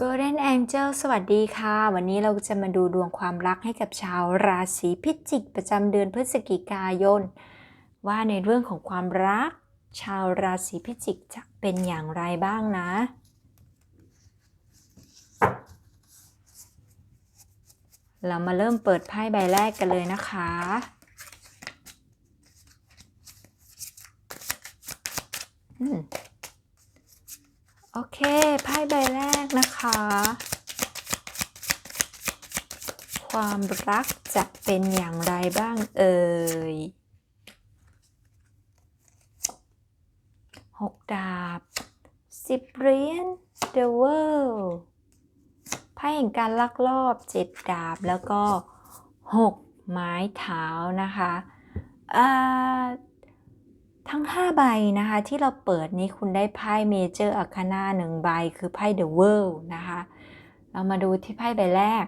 Golden Angel สวัสดีค่ะ วันนี้เราจะมาดูดวงความรักให้กับชาวราศีพิจิกประจำเดือนพฤศจิกายน ว่าในเรื่องของความรัก ชาวราศีพิจิกจะเป็นอย่างไรบ้างนะ เรามาเริ่มเปิดไพ่ใบแรกกันเลยนะคะอืม โอเคไพ่ใบแรกนะคะ ความรักจะเป็นอย่างไรบ้างเอ่ยหกดาบสิบเหรียญ The World ไพ่แห่งการลักลอบเจ็ดดาบแล้วก็หกไม้เท้านะคะอ่า ทั้ง 5 ใบนะคะที่เราเปิดนี้คุณได้ไพ่เมเจอร์อาคนาหนึ่งใบคือไพ่ The World นะคะ เรามาดูที่ไพ่ใบแรก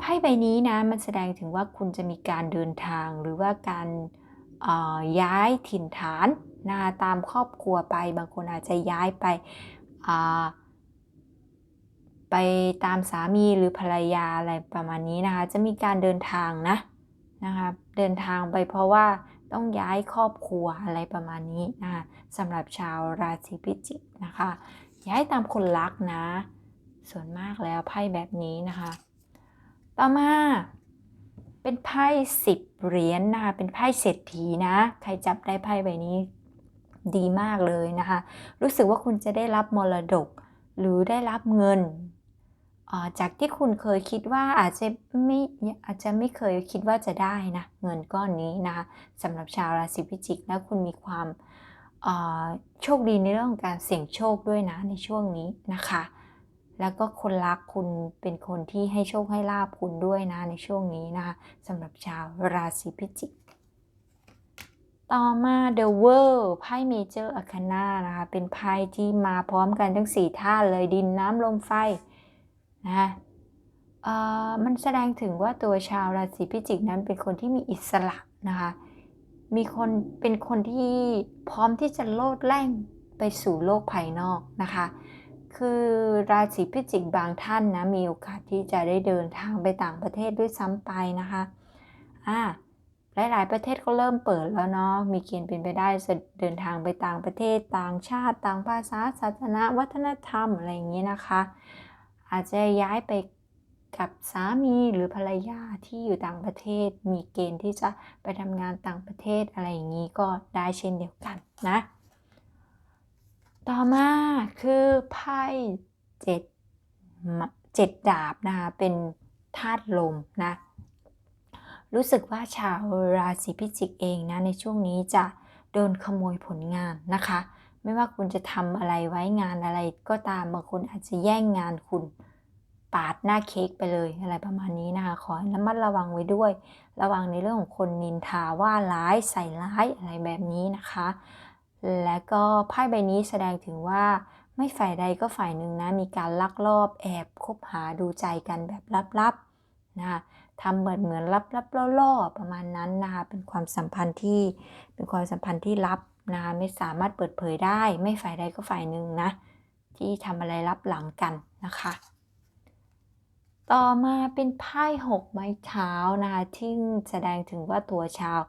ไพ่ใบนี้นะมันแสดงถึงว่าคุณจะมีการเดินทางหรือว่าการย้ายถิ่นฐานนะคะตามครอบครัวไป บางคนอาจจะย้ายไปไปตามสามีหรือภรรยาอะไรประมาณนี้นะคะ จะมีการเดินทางนะนะคะเดินทางไปเพราะว่า ต้องย้ายครอบครัวอะไรประมาณนี้นะคะสำหรับชาวราศีพิจิกนะคะ ย้ายตามคนรักนะ ส่วนมากแล้วไพ่แบบนี้นะคะ ต่อมาเป็นไพ่สิบเหรียญนะคะเป็นไพ่เศรษฐีนะ ใครจับได้ไพ่ใบนี้ดีมากเลยนะคะ รู้สึกว่าคุณจะได้รับมรดก หรือได้รับเงิน จากที่คุณเคยคิดว่าอาจจะไม่อาจจะไม่เคยคิดว่าจะได้นะเงินก้อนนี้นะสำหรับชาวราศีพิจิกแล้วคุณมีความโชคดีในเรื่องของการเสี่ยงโชคด้วยนะในช่วงนี้นะคะ แล้วก็คนรักคุณเป็นคนที่ให้โชคให้ลาบคุณด้วยนะในช่วงนี้นะคะสำหรับชาวราศีพิจิก ต่อมา The World ไพ่เมเจอร์อาคานานะคะเป็นไพ่ที่มาพร้อมกันทั้ง4ธาตุเลยดินน้ำลมไฟ นะคะมันแสดงถึงว่าตัวชาวราศีพิจิกนั้นเป็นคนที่มีอิสระนะคะ มีคนเป็นคนที่พร้อมที่จะโลดแล่นไปสู่โลกภายนอกนะคะ คือราศีพิจิกบางท่านนะมีโอกาสที่จะได้เดินทางไปต่างประเทศด้วยซ้ำไปนะคะอ่าหลาย ๆ ประเทศก็เริ่มเปิดแล้วเนาะ มีเกณฑ์เป็นไปได้จะเดินทางไปต่างประเทศ ต่างชาติ ต่างภาษา ศาสนา วัฒนธรรม อะไรอย่างนี้นะคะ อาจจะย้ายไปกับสามีหรือภรรยาที่อยู่ต่างประเทศ มีเกณฑ์ที่จะไปทำงานต่างประเทศอะไรอย่างนี้ก็ได้เช่นเดียวกันนะ ต่อมาคือไพ่เจ็ดเจ็ดดาบนะคะเป็นธาตุลมนะ รู้สึกว่าชาวราศีพิจิกเองนะในช่วงนี้จะโดนขโมยผลงานนะคะ ไม่ว่าคุณจะทำอะไรไว้งานอะไรก็ตามบางคนอาจจะแย่งงานคุณปาดหน้าเค้กไปเลยอะไรประมาณนี้นะคะ ขอให้ระมัดระวังไว้ด้วย ระวังในเรื่องของคนนินทาว่าร้ายใส่ร้ายอะไรแบบนี้นะคะ และก็ไพ่ใบนี้แสดงถึงว่าไม่ฝ่ายใดก็ฝ่ายหนึ่งนะ มีการลักลอบแอบคบหาดูใจกันแบบลับๆนะคะทำเหมือนเหมือนลับๆล่อๆประมาณนั้นนะคะ เป็นความสัมพันธ์ที่เป็นความสัมพันธ์ที่ลับ นะคะไม่สามารถเปิดเผยได้ ไม่ฝ่ายใดก็ฝ่ายหนึ่งนะ ที่ทำอะไรลับหลังกันนะคะ ต่อมาเป็นไพ่หกไม้เท้านะคะที่แสดงถึงว่าตัวชาว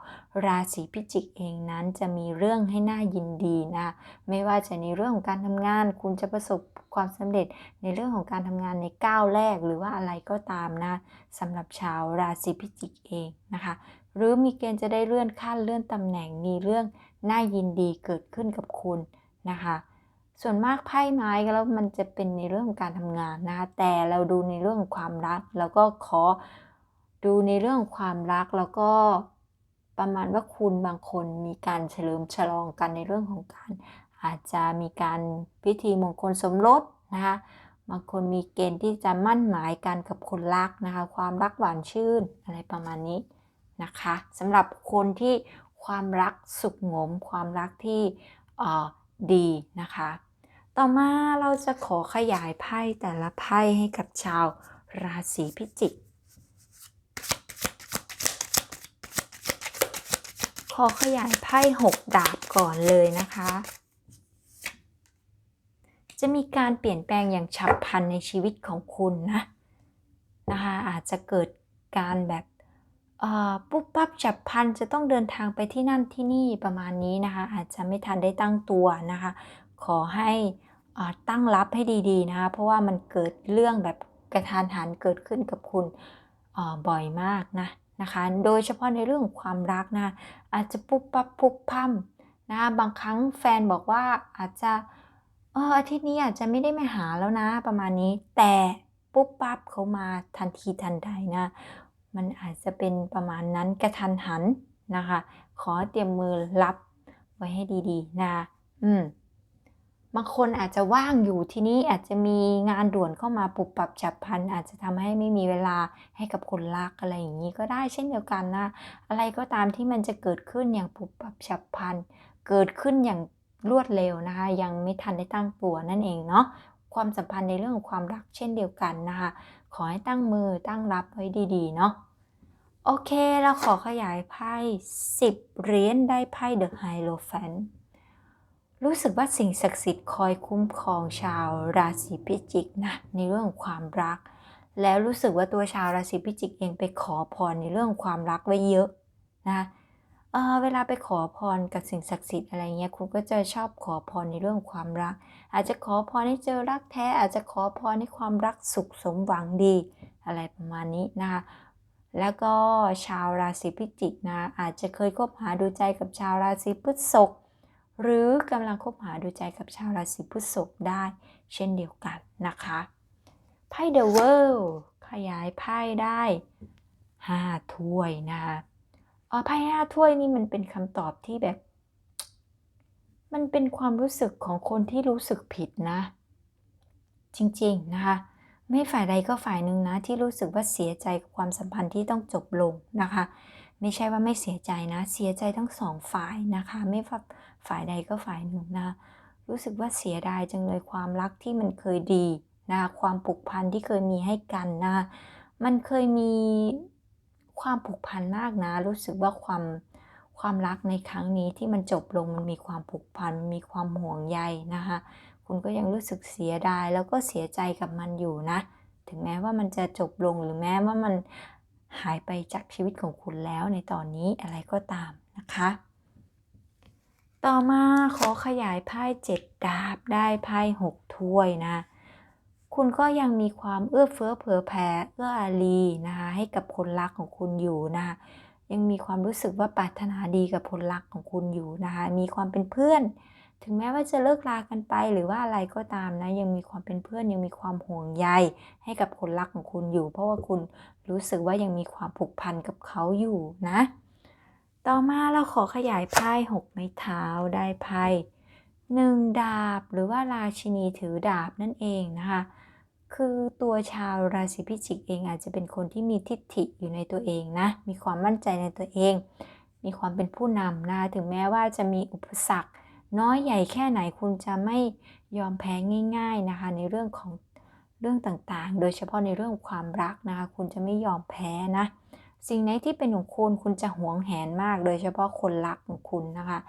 ราศีพิจิกเองนั้นจะมีเรื่องให้น่ายินดีนะไม่ว่าจะในเรื่องของการทำงาน คุณจะประสบความสำเร็จในเรื่องของการทำงานในก้าวแรกหรือว่าอะไรก็ตามนะสำหรับชาวราศีพิจิกเองนะคะ หรือมีเกณฑ์จะได้เลื่อนขั้นเลื่อนตำแหน่งมีเรื่อง น่ายินดีเกิดขึ้นกับคุณนะคะ ส่วนมากไพ่ไม้ก็แล้วมันจะเป็นในเรื่องการทำงานนะคะแต่เราดูในเรื่องความรัก แล้วก็ขอดูในเรื่องความรักแล้วก็ประมาณว่าคุณบางคนมีการเฉลิมฉลองกันในเรื่องของการ อาจจะมีการพิธีมงคลสมรสนะคะบางคนมีเกณฑ์ที่จะมั่นหมายกันกับคนรักนะคะ ความรักหวานชื่นอะไรประมาณนี้นะคะสำหรับคนที่ ความรักสุขงม ความรักที่ดีนะคะ ต่อมาเราจะขอขยายไพ่แต่ละไพ่ให้กับชาวราศีพิจิก ขอขยายไพ่หกดาบก่อนเลยนะคะ จะมีการเปลี่ยนแปลงอย่างฉับพลันในชีวิตของคุณนะนะคะอาจจะเกิดการแบบ ปุ๊บปั๊บฉับพันจะต้องเดินทางไปที่นั่นที่นี่ประมาณนี้นะคะ อาจจะไม่ทันได้ตั้งตัวนะคะ ขอให้ตั้งรับให้ดีๆนะคะเพราะว่ามันเกิดเรื่องแบบกระทานหันเกิดขึ้นกับคุณบ่อยมากนะนะคะ โดยเฉพาะในเรื่องของความรักนะอาจจะปุ๊บปั๊บปุ๊บพั่มนะคะบางครั้งแฟนบอกว่าอาจจะเอออาทิตย์นี้อาจจะไม่ได้มาหาแล้วนะประมาณนี้ แต่ปุ๊บปั๊บเขามาทันทีทันใดนะ มันอาจจะเป็นประมาณนั้นกระทันหันนะคะ ขอเตรียมมือรับไว้ให้ดีๆนะอืมบางคนอาจจะว่างอยู่ที่นี้อาจจะมีงานด่วนเข้ามาปรับปรับฉับพลัน อาจจะทำให้ไม่มีเวลาให้กับคนรักอะไรอย่างนี้ก็ได้เช่นเดียวกันนะอะไรก็ตามที่มันจะเกิดขึ้นอย่างปรับปรับฉับพลัน เกิดขึ้นอย่างรวดเร็วนะคะ ยังไม่ทันได้ตั้งตัวนั่นเองเนาะความสัมพันธ์ในเรื่องของความรักเช่นเดียวกันนะคะ ขอให้ตั้งมือตั้งรับไว้ดีๆเนาะ โอเค เราขอขยายไพ่ 10 เหรียญได้ไพ่ The Hierophant รู้สึกว่าสิ่งศักดิ์สิทธิ์คอยคุ้มครองชาวราศีพิจิกนะในเรื่องความรัก แล้วรู้สึกว่าตัวชาวราศีพิจิกเองไปขอพรในเรื่องความรักไว้เยอะนะเเวลาไปขอพรกับสิ่งศักดิ์สิทธิ์อะไรเงี้ยคุณก็จะชอบขอพรในเรื่องความรัก อาจจะขอพรให้เจอรักแท้ อาจจะขอพรให้ความรักสุขสมหวังดี อะไรประมาณนี้นะคะ แล้วก็ชาวราศีพิจิกนะอาจจะเคยคบหาดูใจกับชาวราศีพฤษภหรือกำลังคบหาดูใจกับชาวราศีพฤษภได้ เช่นเดียวกันนะคะไพ่ The World ขยายไพ่ได้5ถ้วยนะคะอ๋อไพ่ห้าถ้วยนี่มันเป็นคำตอบที่แบบ มันเป็นความรู้สึกของคนที่รู้สึกผิดนะ จริงๆนะคะ ไม่ฝ่ายใดก็ฝ่ายหนึ่งนะ ที่รู้สึกว่าเสียใจกับความสัมพันธ์ที่ต้องจบลงนะคะ ไม่ใช่ว่าไม่เสียใจนะ เสียใจทั้งสองฝ่ายนะคะ ไม่ฝ่ายฝ่ายใดก็ฝ่ายหนึ่งนะ รู้สึกว่าเสียดายจังเลยความรักที่มันเคยดีนะความผูกพันที่เคยมีให้กันนะมันเคยมีความผูกพันมากนะ รู้สึกว่าความความรักในครั้งนี้ที่มันจบลงมันมีความผูกพันมีความห่วงใยนะคะ คุณก็ยังรู้สึกเสียดาย แล้วก็เสียใจกับมันอยู่นะ ถึงแม้ว่ามันจะจบลงหรือแม้ว่ามันหายไปจากชีวิตของคุณแล้วในตอนนี้อะไรก็ตามนะคะ ต่อมาขอขยายไพ่เจ็ดดาบได้ไพ่หกถ้วยนะ คุณก็ยังมีความเอื้อเฟื้อเผื่อแผ่เอื้ออารีนะคะให้กับคนรักของคุณอยู่นะคะยังมีความรู้สึกว่าปรารถนาดีกับคนรักของคุณอยู่นะคะ มีความเป็นเพื่อน ถึงแม้ว่าจะเลิกลากันไปหรือว่าอะไรก็ตามนะ ยังมีความเป็นเพื่อนยังมีความห่วงใยให้กับคนรักของคุณอยู่ เพราะว่าคุณรู้สึกว่ายังมีความผูกพันกับเขาอยู่นะ ต่อมาเราขอขยายไพ่หกไม้เท้าได้ไพ่หนึ่งดาบหรือว่าราชินีถือดาบนั่นเองนะคะคือตัวชาวราศีพิจิกเองอาจจะเป็นคนที่มีทิฏฐิอยู่ในตัวเองนะ มีความมั่นใจในตัวเอง มีความเป็นผู้นำนะ ถึงแม้ว่าจะมีอุปสรรค น้อยใหญ่แค่ไหนคุณจะไม่ยอมแพ้ง่าย ๆนะคะ ในเรื่องของเรื่องต่างๆ โดยเฉพาะในเรื่องความรักนะคะ คุณจะไม่ยอมแพ้นะ สิ่งไหนที่เป็นของคุณคุณจะหวงแหนมาก โดยเฉพาะคนรักของคุณนะคะ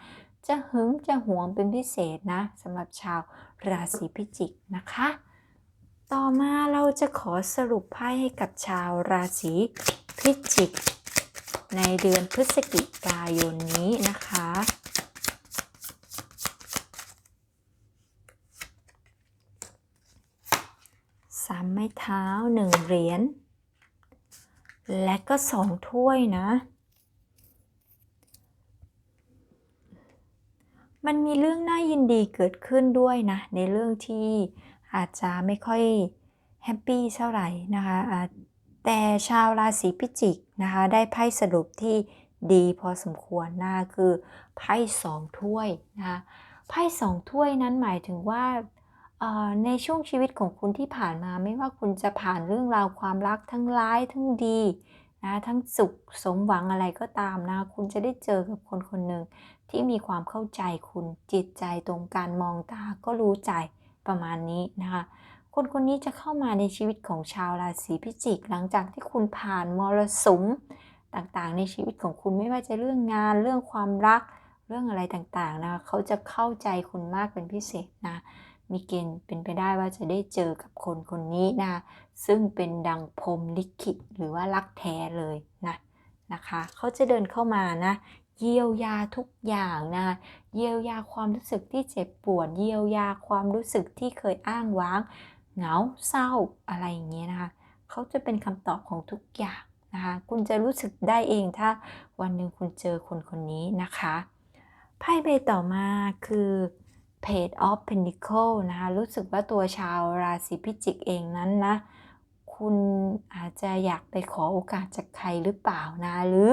จะหึงจะหวงเป็นพิเศษนะสำหรับชาวราศีพิจิกนะคะ ต่อมาเราจะขอสรุปไพ่ให้กับชาวราศีพิจิก ในเดือนพฤศจิกายนนี้นะคะ สาม ไม้เท้าหนึ่งเหรียญ และก็สองถ้วยนะ มันมีเรื่องน่ายินดีเกิดขึ้นด้วยนะ ในเรื่องที่อาจจะไม่ค่อยแฮปปี้เท่าไหร่นะคะ แต่ชาวราศีพิจิกนะคะ ได้ไพ่สรุปที่ดีพอสมควรนะคือไพ่สองถ้วยนะคะไพ่สองถ้วยนั้นหมายถึงว่า อ่อในช่วงชีวิตของคุณที่ผ่านมาไม่ว่าคุณจะผ่านเรื่องราวความรักทั้งร้ายทั้งดีนะทั้งสุขสมหวังอะไรก็ตามนะ คุณจะได้เจอกับคนคนหนึ่งที่มีความเข้าใจคุณจิตใจตรงการมองตาก็รู้ใจประมาณนี้นะคะคนคนนี้จะเข้ามาในชีวิตของชาวราศีพิจิก หลังจากที่คุณผ่านมรสุมต่างๆ ในชีวิตของคุณไม่ว่าจะเรื่องงานเรื่องความรักเรื่องอะไรต่างๆนะเขาจะเข้าใจคุณมากเป็นพิเศษนะ มีเกณฑ์เป็นไปได้ว่าจะได้เจอกับคนคนนี้นะซึ่งเป็นดังพรมลิขิตหรือว่ารักแท้เลยนะนะคะเขาจะเดินเข้ามานะเยียวยาทุกอย่างนะเยียวยาความรู้สึกที่เจ็บปวด เยียวยาความรู้สึกที่เคยอ้างว้างเหงาเศร้าอะไรอย่างเงี้ยนะคะเขาจะเป็นคำตอบของทุกอย่างนะคะคุณจะรู้สึกได้เองถ้าวันหนึ่งคุณเจอคนคนนี้นะคะไพ่ใบต่อมาคือ Page of Pentacle นะคะรู้สึกว่าตัวชาวราศีพิจิกเองนั้นนะคุณอาจจะอยากไปขอโอกาสจากใครหรือเปล่านะ หรือ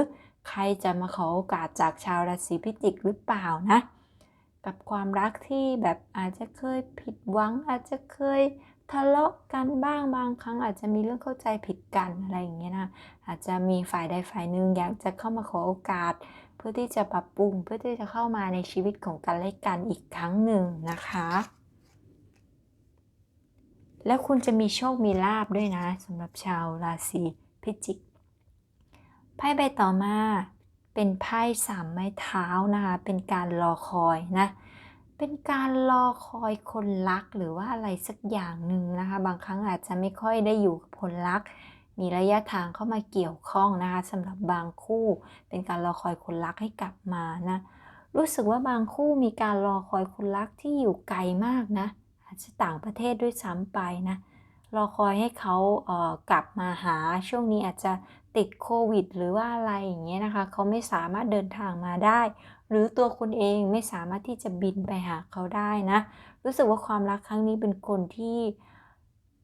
ใครจะมาขอโอกาสจากชาวราศีพิจิกหรือเปล่านะ กับความรักที่แบบอาจจะเคยผิดหวัง อาจจะเคยทะเลาะกันบ้างบางครั้ง อาจจะมีเรื่องเข้าใจผิดกันอะไรอย่างเงี้ยนะอาจจะมีฝ่ายใดฝ่ายหนึ่งอยากจะเข้ามาขอโอกาส พื่อที่จะปรับปรุงเพื่อที่จะเข้ามาในชีวิตของกันและกันอีกครั้งหนึ่งนะคะ แล้วคุณจะมีโชคมีลาบด้วยนะสำหรับชาวราศีพิจิกไพ่ใบต่อมาเป็นไพ่สามไม้เท้านะคะเป็นการรอคอยนะเป็นการรอคอยคนรักหรือว่าอะไรสักอย่างหนึ่งนะคะ บางครั้งอาจจะไม่ค่อยได้อยู่กับคนรัก มีระยะทางเข้ามาเกี่ยวข้องนะคะสำหรับบางคู่ เป็นการรอคอยคนรักให้กลับมานะรู้สึกว่าบางคู่มีการรอคอยคนรักที่อยู่ไกลมากนะอาจจะต่างประเทศด้วยซ้ำไปนะรอคอยให้เขาเอ่อกลับมาหาช่วงนี้อาจจะติดโควิด หรือว่าอะไรอย่างเงี้ยนะคะเขาไม่สามารถเดินทางมาได้ หรือตัวคุณเองไม่สามารถที่จะบินไปหาเขาได้นะ รู้สึกว่าความรักครั้งนี้เป็นคนที่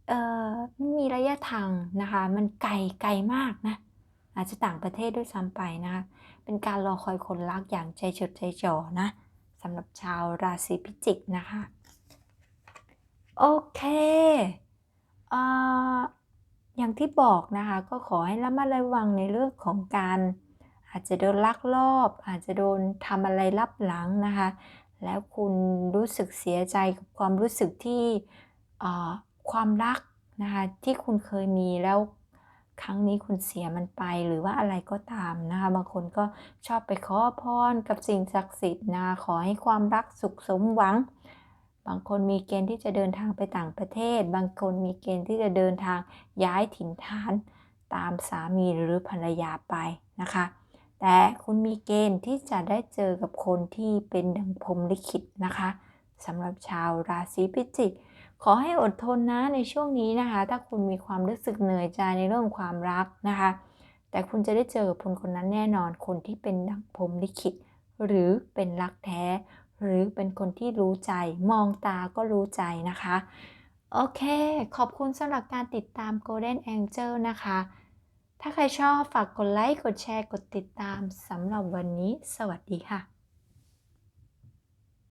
เอ่อมีระยะทางนะคะ มันไกลไกลมากนะ อาจจะต่างประเทศด้วยซ้ำไปนะคะเป็นการรอคอยคนรักอย่างใจจดใจจ่อนะสำหรับชาวราศีพิจิกนะคะ โอเคเอ่ออย่างที่บอกนะคะก็ขอให้ระมัดระวังในเรื่องของการอาจจะโดนลักลอบ อาจจะโดนทำอะไรลับหลังนะคะ แล้วคุณรู้สึกเสียใจกับความรู้สึกที่ ความรักนะคะที่คุณเคยมีแล้วครั้งนี้คุณเสียมันไปหรือว่าอะไรก็ตามนะคะบางคนก็ชอบไปขอพรกับสิ่งศักดิ์สิทธิ์นะคะขอให้ความรักสุขสมหวัง บางคนมีเกณฑ์ที่จะเดินทางไปต่างประเทศ บางคนมีเกณฑ์ที่จะเดินทางย้ายถิ่นฐานตามสามีหรือภรรยาไปนะคะ แต่คุณมีเกณฑ์ที่จะได้เจอกับคนที่เป็นดังพรมลิขิตนะคะสำหรับชาวราศีพิจิก ขอให้อดทนนะในช่วงนี้นะคะ ถ้าคุณมีความรู้สึกเหนื่อยใจในเรื่องความรักนะคะ แต่คุณจะได้เจอคนคนนั้นแน่นอน คนที่เป็นดังพรมลิขิต หรือเป็นรักแท้ หรือเป็นคนที่รู้ใจ มองตาก็รู้ใจนะคะ โอเค ขอบคุณสำหรับการติดตาม Golden Angel นะคะ ถ้าใครชอบฝากกดไลค์ กดแชร์ กดติดตามสำหรับวันนี้ สวัสดีค่ะ